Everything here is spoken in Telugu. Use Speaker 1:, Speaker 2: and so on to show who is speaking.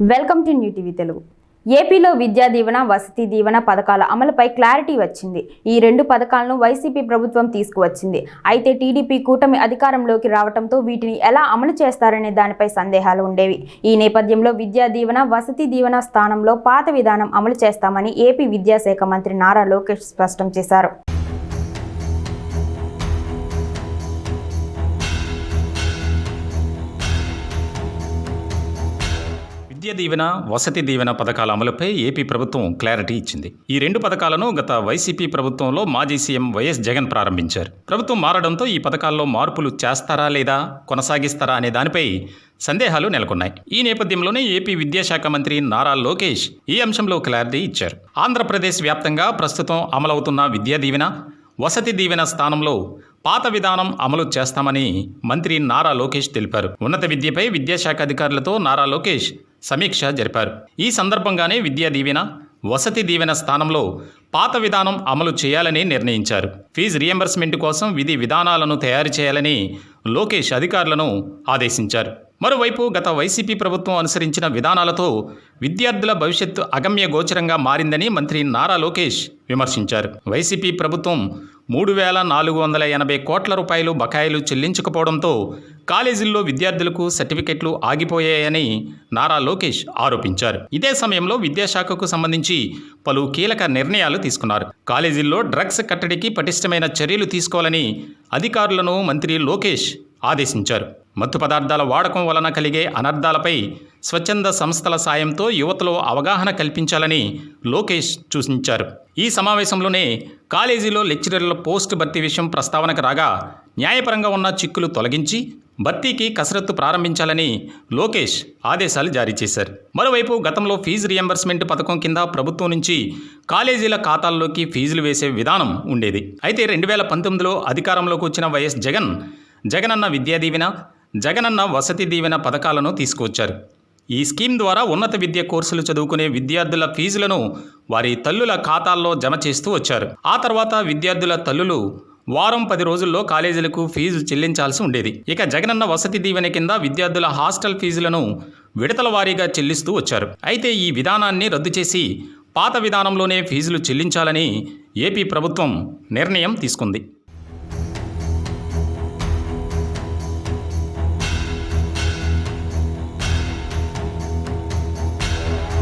Speaker 1: Welcome to new TV Telugu. ఏపీలో విద్యా దీవెన వసతి దీవెన పథకాల అమలుపై క్లారిటీ వచ్చింది. ఈ రెండు పథకాలను వైసీపీ ప్రభుత్వం తీసుకువచ్చింది. అయితే టీడీపీ కూటమి అధికారంలోకి రావడంతో వీటిని ఎలా అమలు చేస్తారనే దానిపై సందేహాలు ఉండేవి. ఈ నేపథ్యంలో విద్యా దీవెన వసతి దీవెన స్థానంలో పాత విధానం అమలు చేస్తామని ఏపీ విద్యాశాఖ మంత్రి నారా లోకేష్ స్పష్టం చేశారు.
Speaker 2: విద్య దీవెన వసతి దీవెన పథకాల అమలుపై ఏపీ ప్రభుత్వం క్లారిటీ ఇచ్చింది. ఈ రెండు పథకాలను గత వైసీపీ ప్రభుత్వంలో మాజీ సీఎం వైఎస్ జగన్ ప్రారంభించారు. ప్రభుత్వం మారడంతో ఈ పథకాల్లో మార్పులు చేస్తారా లేదా కొనసాగిస్తారా అనే దానిపై సందేహాలు నెలకొన్నాయి. ఈ నేపథ్యంలోనే ఏపీ విద్యాశాఖ మంత్రి నారా లోకేష్ ఈ అంశంలో క్లారిటీ ఇచ్చారు. ఆంధ్రప్రదేశ్ వ్యాప్తంగా ప్రస్తుతం అమలవుతున్న విద్యా దీవెన వసతి దీవెన స్థానంలో పాత విధానం అమలు చేస్తామని మంత్రి నారా లోకేష్ తెలిపారు. ఉన్నత విద్యపై విద్యాశాఖ అధికారులతో నారా లోకేష్ సమీక్ష జరిపారు. ఈ సందర్భంగానే విద్యా దీవెన వసతి దీవెన స్థానంలో పాత విధానం అమలు చేయాలని నిర్ణయించారు. ఫీజు రియంబర్స్మెంట్ కోసం విధి విధానాలను తయారు చేయాలని లోకేష్ అధికారులను ఆదేశించారు. మరోవైపు గత వైసీపీ ప్రభుత్వం అనుసరించిన విధానాలతో విద్యార్థుల భవిష్యత్తు అగమ్య గోచరంగా మారిందని మంత్రి నారా లోకేష్ విమర్శించారు. వైసీపీ ప్రభుత్వం మూడు వేల నాలుగు వందల ఎనభై కోట్ల రూపాయలు బకాయిలు చెల్లించకపోవడంతో కాలేజీల్లో విద్యార్థులకు సర్టిఫికెట్లు ఆగిపోయాయని నారా లోకేష్ ఆరోపించారు. ఇదే సమయంలో విద్యాశాఖకు సంబంధించి పలు కీలక నిర్ణయాలు తీసుకున్నారు. కాలేజీల్లో డ్రగ్స్ కట్టడికి పటిష్టమైన చర్యలు తీసుకోవాలని అధికారులను మంత్రి లోకేష్ ఆదేశించారు. మత్తు పదార్థాల వాడకం వలన కలిగే అనర్థాలపై స్వచ్ఛంద సంస్థల సాయంతో యువతలో అవగాహన కల్పించాలని లోకేష్ సూచించారు. ఈ సమావేశంలోనే కాలేజీలో లెక్చరర్ల పోస్ట్ భర్తీ విషయం ప్రస్తావనకు రాగా న్యాయపరంగా ఉన్న చిక్కులు తొలగించి భర్తీకి కసరత్తు ప్రారంభించాలని లోకేష్ ఆదేశాలు జారీ చేశారు. మరోవైపు గతంలో ఫీజు రియంబర్స్మెంట్ పథకం కింద ప్రభుత్వం నుంచి కాలేజీల ఖాతాల్లోకి ఫీజులు వేసే విధానం ఉండేది. అయితే రెండు వేల పంతొమ్మిదిలో అధికారంలోకి వచ్చిన వైఎస్ జగన్ జగనన్న విద్యా దీవెన జగనన్న వసతి దీవెన పథకాలను తీసుకువచ్చారు. ఈ స్కీమ్ ద్వారా ఉన్నత విద్య కోర్సులు చదువుకునే విద్యార్థుల ఫీజులను వారి తల్లుల ఖాతాల్లో జమ చేస్తూ వచ్చారు. ఆ తర్వాత విద్యార్థుల తల్లులు వారం పది రోజుల్లో కాలేజీలకు ఫీజు చెల్లించాల్సి ఉండేది. ఇక జగనన్న వసతి దీవెన కింద విద్యార్థుల హాస్టల్ ఫీజులను విడతల వారీగా చెల్లిస్తూ వచ్చారు. అయితే ఈ విధానాన్ని రద్దు చేసి పాత విధానంలోనే ఫీజులు చెల్లించాలని ఏపీ ప్రభుత్వం నిర్ణయం తీసుకుంది.